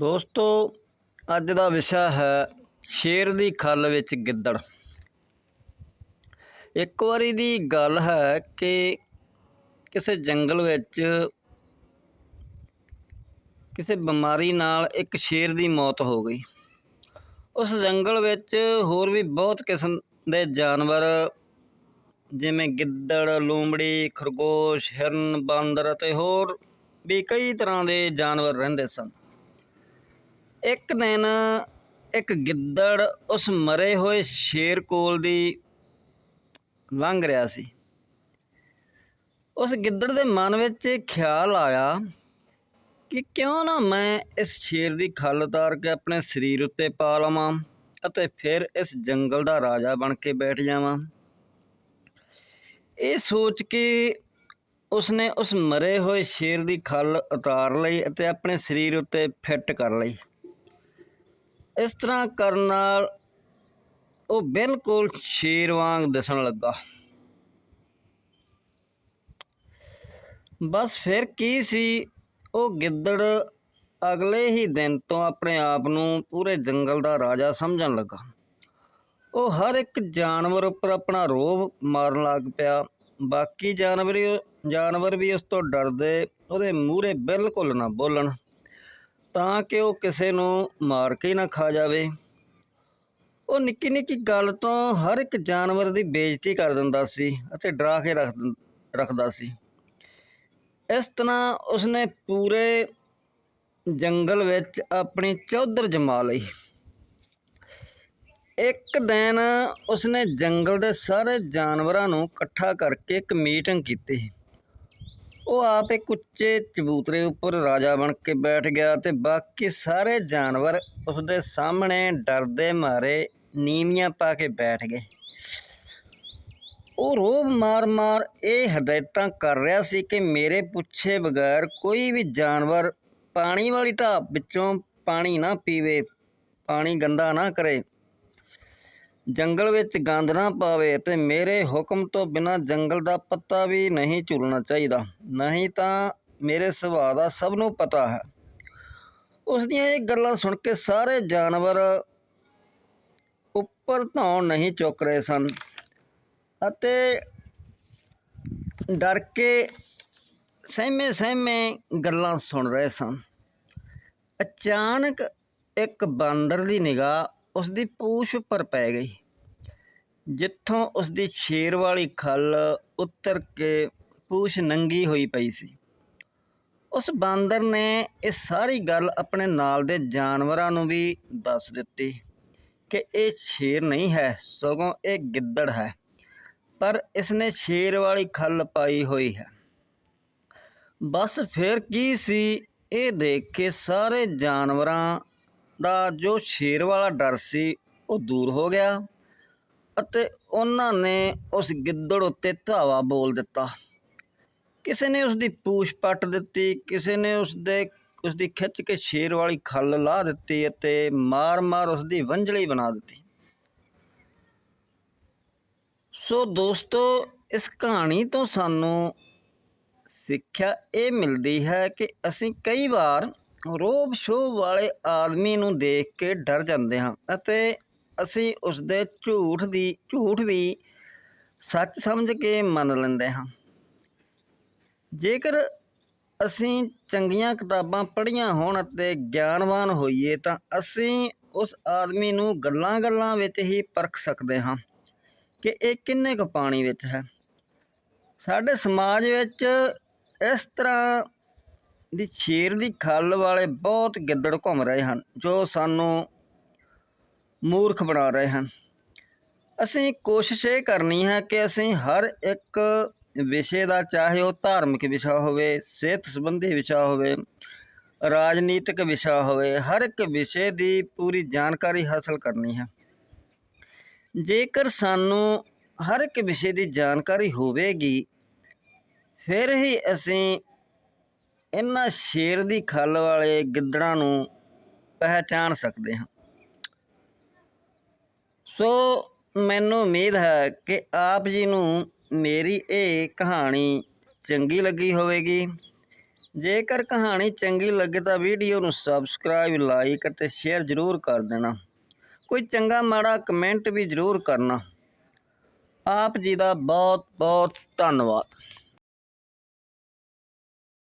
ਦੋਸਤੋ, ਅੱਜ ਦਾ ਵਿਸ਼ਾ ਹੈ ਸ਼ੇਰ ਦੀ ਖੱਲ ਵਿੱਚ ਗਿੱਦੜ। ਇੱਕ ਵਾਰੀ ਦੀ ਗੱਲ ਹੈ ਕਿ ਕਿਸੇ ਜੰਗਲ ਵਿੱਚ ਕਿਸੇ ਬਿਮਾਰੀ ਨਾਲ ਇੱਕ ਸ਼ੇਰ ਦੀ ਮੌਤ ਹੋ ਗਈ। ਉਸ ਜੰਗਲ ਵਿੱਚ ਹੋਰ ਵੀ ਬਹੁਤ ਕਿਸਮ ਦੇ ਜਾਨਵਰ, ਜਿਵੇਂ ਗਿੱਦੜ, ਲੂੰਬੜੀ, ਖਰਗੋਸ਼, ਹਿਰਨ, ਬਾਂਦਰ ਅਤੇ ਹੋਰ ਵੀ ਕਈ ਤਰ੍ਹਾਂ ਦੇ ਜਾਨਵਰ ਰਹਿੰਦੇ ਸਨ। ਇੱਕ ਦਿਨ ਇੱਕ ਗਿੱਦੜ ਉਸ ਮਰੇ ਹੋਏ ਸ਼ੇਰ ਕੋਲ ਦੀ ਲੰਘ ਰਿਹਾ ਸੀ। ਉਸ ਗਿੱਦੜ ਦੇ ਮਨ ਵਿੱਚ ਇਹ ਖਿਆਲ ਆਇਆ ਕਿ ਕਿਉਂ ਨਾ ਮੈਂ ਇਸ ਸ਼ੇਰ ਦੀ ਖੱਲ ਉਤਾਰ ਕੇ ਆਪਣੇ ਸਰੀਰ ਉੱਤੇ ਪਾ ਲਵਾਂ ਅਤੇ ਫਿਰ ਇਸ ਜੰਗਲ ਦਾ ਰਾਜਾ ਬਣ ਕੇ ਬੈਠ ਜਾਵਾਂ। ਇਹ ਸੋਚ ਕੇ ਉਸਨੇ ਉਸ ਮਰੇ ਹੋਏ ਸ਼ੇਰ ਦੀ ਖੱਲ ਉਤਾਰ ਲਈ ਅਤੇ ਆਪਣੇ ਸਰੀਰ ਉੱਤੇ ਫਿੱਟ ਕਰ ਲਈ। ਇਸ ਤਰ੍ਹਾਂ ਕਰਨ ਨਾਲ ਉਹ ਬਿਲਕੁਲ ਸ਼ੇਰ ਵਾਂਗ ਦਿਸਣ ਲੱਗਾ। ਬਸ ਫਿਰ ਕੀ ਸੀ, ਉਹ ਗਿੱਦੜ ਅਗਲੇ ਹੀ ਦਿਨ ਤੋਂ ਆਪਣੇ ਆਪ ਨੂੰ ਪੂਰੇ ਜੰਗਲ ਦਾ ਰਾਜਾ ਸਮਝਣ ਲੱਗਾ। ਉਹ ਹਰ ਇੱਕ ਜਾਨਵਰ ਉੱਪਰ ਆਪਣਾ ਰੋਬ ਮਾਰਨ ਲੱਗ ਪਿਆ। ਬਾਕੀ ਜਾਨਵਰ ਜਾਨਵਰ ਵੀ ਉਸ ਤੋਂ ਡਰਦੇ, ਉਹਦੇ ਮੂਹਰੇ ਬਿਲਕੁਲ ਨਾ ਬੋਲਣ। ਤਾਂ ਕਿ ਉਹ ਕਿਸੇ ਨੂੰ ਮਾਰ ਕੇ ਨਾ ਖਾ ਜਾਵੇ। ਉਹ ਨਿੱਕੀ ਨਿੱਕੀ ਗੱਲ ਤੋਂ ਹਰ ਇੱਕ ਜਾਨਵਰ ਦੀ ਬੇਇੱਜ਼ਤੀ ਕਰ ਦਿੰਦਾ ਸੀ ਅਤੇ ਡਰਾ ਕੇ ਰੱਖ ਦਿੰ- ਰੱਖਦਾ ਸੀ। ਇਸ ਤਰ੍ਹਾਂ ਉਸਨੇ ਪੂਰੇ ਜੰਗਲ ਵਿੱਚ ਆਪਣੀ ਚੌਧਰ ਜਮਾ ਲਈ। ਇੱਕ ਦਿਨ ਉਸਨੇ ਜੰਗਲ ਦੇ ਸਾਰੇ ਜਾਨਵਰਾਂ ਨੂੰ ਇਕੱਠਾ ਕਰਕੇ ਇੱਕ ਮੀਟਿੰਗ ਕੀਤੀ। ਉਹ ਆਪ ਇੱਕ ਉੱਚੇ ਚਬੂਤਰੇ ਉੱਪਰ ਰਾਜਾ ਬਣ ਕੇ ਬੈਠ ਗਿਆ ਤੇ ਬਾਕੀ ਸਾਰੇ ਜਾਨਵਰ ਉਸਦੇ ਸਾਹਮਣੇ ਡਰਦੇ ਮਾਰੇ, ਨੀਵੀਆਂ ਪਾ ਕੇ ਬੈਠ ਗਏ। ਉਹ ਰੋਬ ਮਾਰ-ਮਾਰ ਇਹ ਹਦਾਇਤਾਂ ਕਰ ਰਿਹਾ ਸੀ ਕਿ ਮੇਰੇ ਪੁੱਛੇ ਬਗੈਰ ਕੋਈ ਵੀ ਜਾਨਵਰ ਪਾਣੀ ਵਾਲੀ ਢਾਬ ਵਿੱਚੋਂ ਪਾਣੀ ਨਾ ਪੀਵੇ, ਪਾਣੀ ਗੰਦਾ ਨਾ ਕਰੇ। ਜੰਗਲ ਵਿੱਚ ਗੰਦ ਨਾ ਪਾਵੇ ਤੇ ਮੇਰੇ ਹੁਕਮ ਤੋਂ ਬਿਨਾਂ ਜੰਗਲ ਦਾ ਪੱਤਾ ਵੀ ਨਹੀਂ ਝੁਲਣਾ ਚਾਹੀਦਾ। ਨਹੀਂ ਤਾਂ ਮੇਰੇ ਸੁਭਾਅ ਦਾ ਸਭ ਨੂੰ ਪਤਾ ਹੈ। ਉਸ ਦੀਆਂ ਇਹ ਗੱਲਾਂ ਸੁਣ ਕੇ ਸਾਰੇ ਜਾਨਵਰ ਉੱਪਰ ਧੌਣ ਨਹੀਂ ਚੁੱਕ ਰਹੇ ਸਨ ਅਤੇ ਡਰ ਕੇ ਸਹਿਮੇ ਸਹਿਮੇ ਗੱਲਾਂ ਸੁਣ ਰਹੇ ਸਨ। ਅਚਾਨਕ ਇੱਕ ਬਾਂਦਰ ਦੀ ਨਿਗਾਹ ਉਸ ਦੀ ਪੂਛ ਉੱਪਰ ਪੈ ਗਈ। ਜਿੱਥੋਂ ਉਸ ਦੀ ਸ਼ੇਰ ਵਾਲੀ ਖੱਲ ਉੱਤਰ ਕੇ ਪੂਛ ਨੰਗੀ ਹੋਈ ਪਈ ਸੀ। ਉਸ ਬਾਂਦਰ ਨੇ ਇਹ ਸਾਰੀ ਗੱਲ ਆਪਣੇ ਨਾਲ ਦੇ ਜਾਨਵਰਾਂ ਨੂੰ ਵੀ ਦੱਸ ਦਿੱਤੀ ਕਿ ਇਹ ਸ਼ੇਰ ਨਹੀਂ ਹੈ, ਸਗੋਂ ਇਹ ਗਿੱਦੜ ਹੈ, ਪਰ ਇਸਨੇ ਸ਼ੇਰ ਵਾਲੀ ਖੱਲ ਪਾਈ ਹੋਈ ਹੈ। ਬਸ ਫਿਰ ਕੀ ਸੀ, ਇਹ ਦੇਖ ਕੇ ਸਾਰੇ ਜਾਨਵਰਾਂ ਦਾ ਜੋ ਸ਼ੇਰ ਵਾਲਾ ਡਰ ਸੀ, ਉਹ ਦੂਰ ਹੋ ਗਿਆ। ਅਤੇ ਉਹਨਾਂ ਨੇ ਉਸ ਗਿੱਦੜ ਉੱਤੇ ਧਾਵਾ ਬੋਲ ਦਿੱਤਾ। ਕਿਸੇ ਨੇ ਉਸ ਦੀ ਪੂਛ ਪੱਟ ਦਿੱਤੀ, ਕਿਸੇ ਨੇ ਉਸ ਦੇ ਉਸ ਦੀ ਖਿੱਚ ਕੇ ਸ਼ੇਰ ਵਾਲੀ ਖੱਲ ਲਾ ਦਿੱਤੀ ਅਤੇ ਮਾਰ-ਮਾਰ ਉਸ ਦੀ ਵੰਝਲੀ ਬਣਾ ਦਿੱਤੀ। ਸੋ ਦੋਸਤੋ, ਇਸ ਕਹਾਣੀ ਤੋਂ ਸਾਨੂੰ ਸਿੱਖਿਆ ਇਹ ਮਿਲਦੀ ਹੈ ਕਿ ਅਸੀਂ ਕਈ ਵਾਰ ਰੋਬ ਸ਼ੋਭ ਵਾਲੇ ਆਦਮੀ ਨੂੰ ਦੇਖ ਕੇ ਡਰ ਜਾਂਦੇ ਹਾਂ ਅਤੇ ਅਸੀਂ ਉਸ ਦੇ ਝੂਠ ਦੀ, ਝੂਠ ਵੀ ਸੱਚ ਸਮਝ ਕੇ ਮੰਨ ਲੈਂਦੇ ਹਾਂ। ਜੇਕਰ ਅਸੀਂ ਚੰਗੀਆਂ ਕਿਤਾਬਾਂ ਪੜ੍ਹੀਆਂ ਹੋਣ ਅਤੇ ਗਿਆਨਵਾਨ ਹੋਈਏ ਤਾਂ ਅਸੀਂ ਉਸ ਆਦਮੀ ਨੂੰ ਗੱਲਾਂ-ਗੱਲਾਂ ਵਿੱਚ ਹੀ ਪਰਖ ਸਕਦੇ ਹਾਂ ਕਿ ਇਹ ਕਿੰਨੇ ਕੁ ਪਾਣੀ ਵਿੱਚ ਹੈ। ਸਾਡੇ ਸਮਾਜ ਵਿੱਚ ਇਸ ਤਰ੍ਹਾਂ ਦੀ ਸ਼ੇਰ ਦੀ ਖੱਲ ਵਾਲੇ ਬਹੁਤ ਗਿੱਦੜ ਘੁੰਮ ਰਹੇ ਹਨ, ਜੋ ਸਾਨੂੰ ਮੂਰਖ ਬਣਾ ਰਹੇ ਹਨ। ਅਸੀਂ ਕੋਸ਼ਿਸ਼ ਇਹ ਕਰਨੀ ਹੈ ਕਿ ਅਸੀਂ ਹਰ ਇੱਕ ਵਿਸ਼ੇ ਦਾ, ਚਾਹੇ ਉਹ ਧਾਰਮਿਕ ਵਿਸ਼ਾ ਹੋਵੇ, ਸਿਹਤ ਸੰਬੰਧੀ ਵਿਸ਼ਾ ਹੋਵੇ, ਰਾਜਨੀਤਿਕ ਵਿਸ਼ਾ ਹੋਵੇ, ਹਰ ਇੱਕ ਵਿਸ਼ੇ ਦੀ ਪੂਰੀ ਜਾਣਕਾਰੀ ਹਾਸਲ ਕਰਨੀ ਹੈ। ਜੇਕਰ ਸਾਨੂੰ ਹਰ ਇੱਕ ਵਿਸ਼ੇ ਦੀ ਜਾਣਕਾਰੀ ਹੋਵੇਗੀ, ਫਿਰ ਹੀ ਅਸੀਂ ਇਹਨਾਂ ਸ਼ੇਰ ਦੀ ਖੱਲ ਵਾਲੇ ਗਿੱਦੜਾਂ ਨੂੰ ਪਹਿਚਾਨ ਸਕਦੇ ਹਾਂ। ਸੋ ਮੈਨੂੰ ਉਮੀਦ ਹੈ ਕਿ ਆਪ ਜੀ ਨੂੰ ਮੇਰੀ ਇਹ ਕਹਾਣੀ ਚੰਗੀ ਲੱਗੀ ਹੋਵੇਗੀ। ਜੇਕਰ ਕਹਾਣੀ ਚੰਗੀ ਲੱਗੇ ਤਾਂ ਵੀਡੀਓ ਨੂੰ ਸਬਸਕ੍ਰਾਈਬ, ਲਾਈਕ ਅਤੇ ਸ਼ੇਅਰ ਜ਼ਰੂਰ ਕਰ ਦੇਣਾ। ਕੋਈ ਚੰਗਾ ਮਾੜਾ ਕਮੈਂਟ ਵੀ ਜ਼ਰੂਰ ਕਰਨਾ। ਆਪ ਜੀ ਦਾ ਬਹੁਤ ਬਹੁਤ ਧੰਨਵਾਦ।